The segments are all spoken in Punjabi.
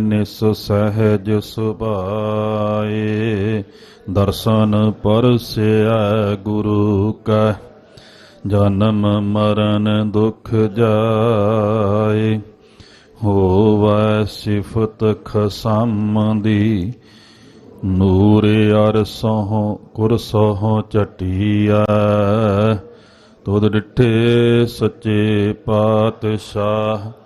ਨਿਸ ਸਹਿਜ ਸੁਭਾਏ, ਦਰਸ਼ਨ ਪਰਸਿਆ ਗੁਰੂ ਕੈ, ਜਨਮ ਮਰਨ ਦੁਖ ਜਾਏ, ਹੋਵੈ ਸਿਫਤ ਖਸਮ ਦੀ ਨੂਰ ਅਰਸੋਂ ਕੁਰਸੋਂ ਚਟੀਐ, ਤੁਧ ਡਿਠੇ ਸੱਚੇ ਪਾਤਸ਼ਾਹ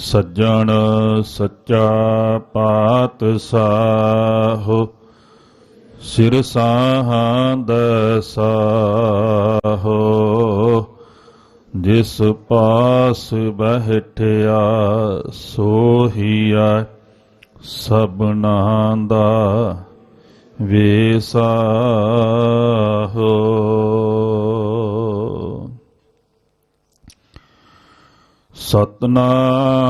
ਸੱਜਣ ਸੱਚਾ ਪਾਤਸ਼ਾਹ ਸਿਰ ਸਾਹਾਂ ਦਸਾਹੋ ਜਿਸ ਪਾਸ ਬਹਿਠਿਆ ਸੋਹੀਆ ਸਭਨਾ ਦਾ ਵੇਸਾਹੋ। ਸਤਨਾਮ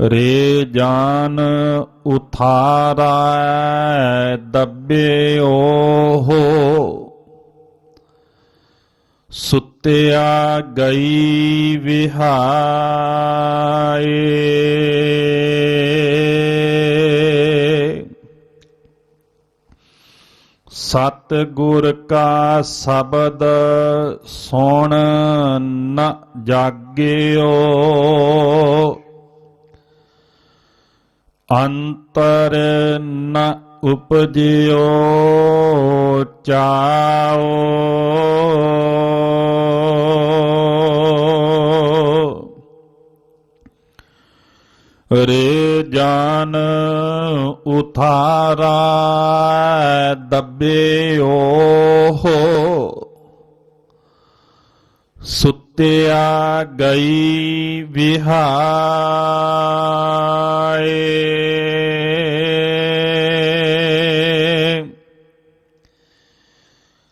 ਰੇ ਜਾਨ ਉਥਾਰੈ ਦੱਬਿਓ ਹੋ। ਸੁੱਤਿਆ ਗਈ ਵਿਹਾਏ। ਸਤ ਗੁਰ ਕਾ ਸ਼ਬਦ ਸੁਣ ਨ ਜਾਗਿਓ। ਅੰਤਰ ਨ ਉਪਜਿਓ ਚਾਓ। ਰੇ ਜਾਨ ਉਥਾਰਾ ਦੱਬਿਓ। ਹੋ ਸੁੱਤਿਆ ਗਈ ਵਿਹਾਏ।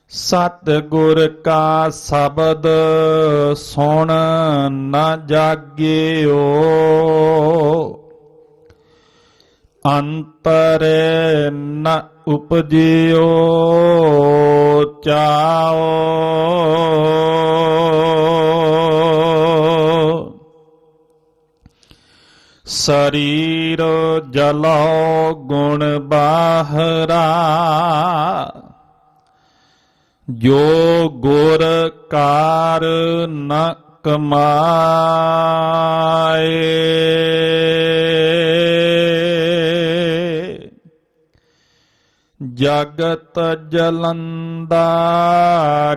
ਸਤ ਗੁਰ ਕਾ ਸ਼ਬਦ ਸੁਣ ਨਾ ਜਾਗਿਓ। ਅੰਤਰ ਨ ਉਪਜਿਓ ਚਾਓ। ਸਰੀਰ ਜਲੋ ਗੁਣ ਬਾਹਰਾ। ਜੋ ਗੁਰ ਕਾਰ ਨ ਕਮਾਏ। ਜਗਤ ਜਲੰਦਾ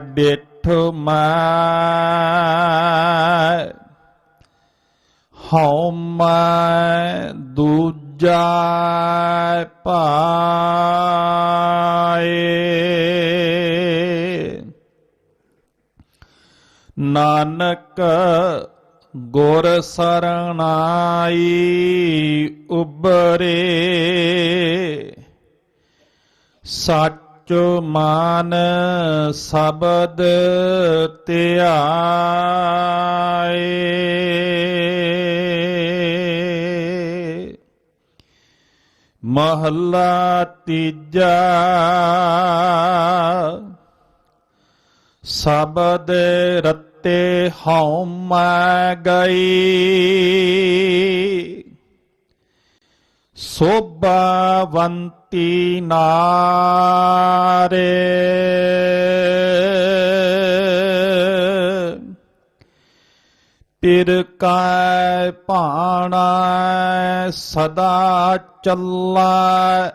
ਡਿਠ ਮੈਂ। ਹਉ ਮੈਂ ਦੂਜਾ ਪਾਏ। ਨਾਨਕ ਗੁਰ ਸਰਣਾਈ ਉਬਰੇ ਸੱਚ ਮਾਨ ਸ਼ਬਦ ਧਿਆਏ। ਮਹੱਲਾ ਤੀਜਾ। ਸ਼ਬਦ ਰਤੇ ਹਉ ਮੈਂ ਗਈ। ਸੋਭਵੰਤੀ ਨਾਰੇ। ਪਿਰ ਕੈ ਭਾਣਾ ਸਦਾ ਚੱਲਾ।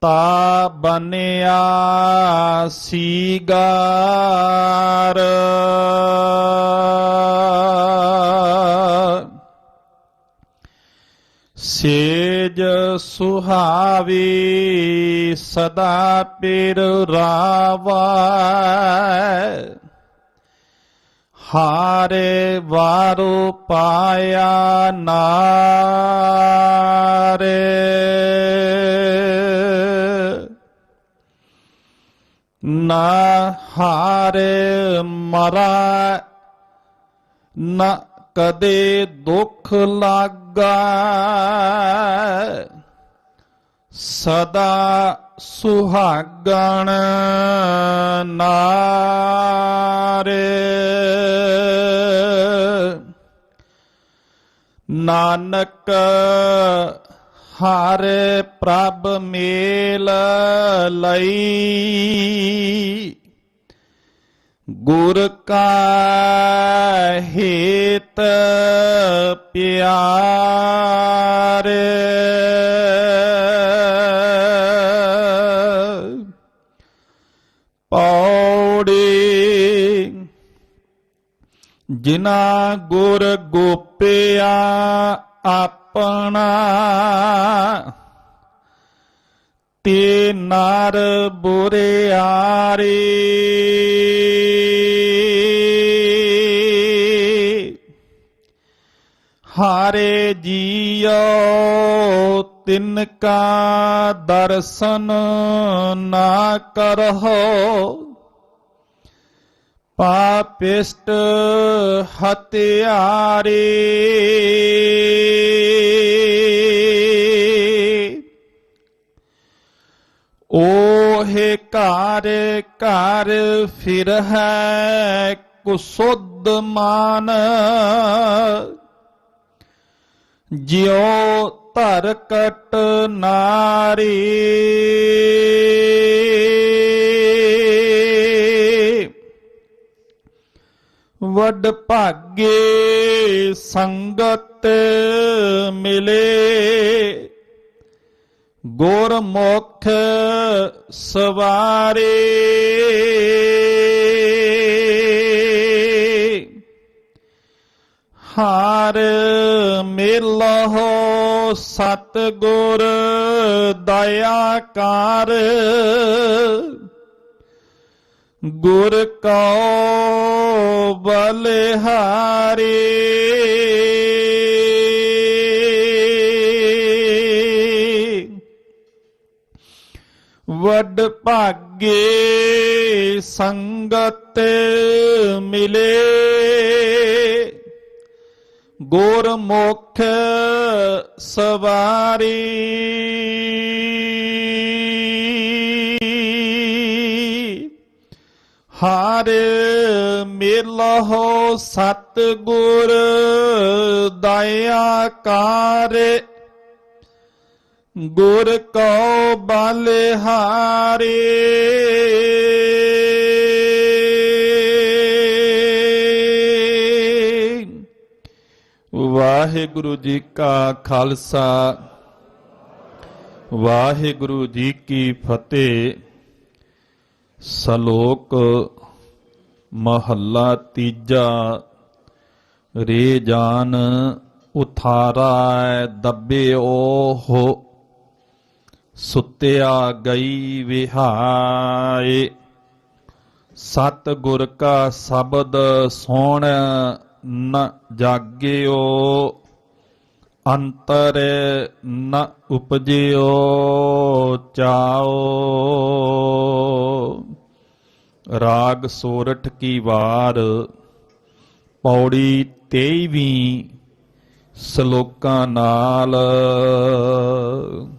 ਤਾ ਬਨਿਆ ਸੀਗਾਰ। ਸੇਜ ਸੁਹਾਵੀ ਸਦਾ ਪਿਰ ਰਾਵਾ। ਹਾਰੇ ਵਾਰੋ ਪਾਇਆ ਨਾਰੇ। ਨਾ ਹਾਰੇ ਮਰਾ ਨਾ ਕਦੇ ਦੁੱਖ ਲਾਗਾ। ਸਦਾ ਸੁਹਾਗਣ ਨਾਰੇ। ਨਾਨਕ ਹਰ ਪ੍ਰਭ ਮੇਲ ਲਈ। ਗੁਰ ਕਾ ਹੇਤ ਪਿਆਰੇ। ਪੌੜੀ ਜਿਨਾ ਗੁਰ ਗੋਪਿਆ ਆਪਣਾ ਤੇ ਨਰ ਬੁਰਿਆਰੀ ਹਾਰੇ ਜੀਉ ਤਿਨ ਕਾ ਦਰਸ਼ਨ ਨਾ ਕਰਹੁ, ਪਾਪਿਸ਼ਟ ਹਤਿਆਰੇ ਓਹੇ ਘਰ ਘਰ ਫਿਰ ਹੈ ਕੁਸੁੱਧ ਮਾਨ, ਜਿਉ ਧਰ ਨਾਰੀ। ਵਡ ਭਾਗੇ ਸੰਗਤ ਮਿਲੇ। ਗੁਰਮੁਖ ਸਵਾਰੇ। ਹਾਰ ਮਿਲਹੁ ਸਤ ਗੁਰ ਦਇਆ ਕਰ। ਗੁਰ ਕਉ ਬਲਿਹਾਰੀ। ਵੱਡ ਭਾਗੇ ਸੰਗਤ ਮਿਲੇ। ਗੁਰਮੁਖ ਸਵਾਰੀ। ਹਰ ਮਿਲਹੁ ਸਤ ਗੁਰ ਦਇਆ ਕਾਰ। ਗੁਰ ਕਉ ਬਲਿਹਾਰੀ। ਵਾਹਿਗੁਰੂ ਜੀ ਕਾ ਖਾਲਸਾ। ਵਾਹਿਗੁਰੂ ਜੀ ਕੀ ਫਤਿਹ। ਸ਼ਲੋਕ ਮਹੱਲਾ ਤੀਜਾ। ਰੇ ਜਾਨ ਉਥਾਰਾ ਦੱਬਿਓ ਸੁੱਤਿਆ ਗਈ ਵਿਹਾਏ। ਸਤ ਗੁਰ ਕਾ ਸ਼ਬਦ ਸੋਣ। ਨ ਜਾਗਿਓ ਅੰਤਰ ਨ ਉਪਜਿਓ ਚਾਓ। ਰਾਗ ਸੋਰਠ ਕੀ ਵਾਰ ਪੌੜੀ 23ਵੀਂ ਸ਼ਲੋਕਾਂ ਨਾਲ।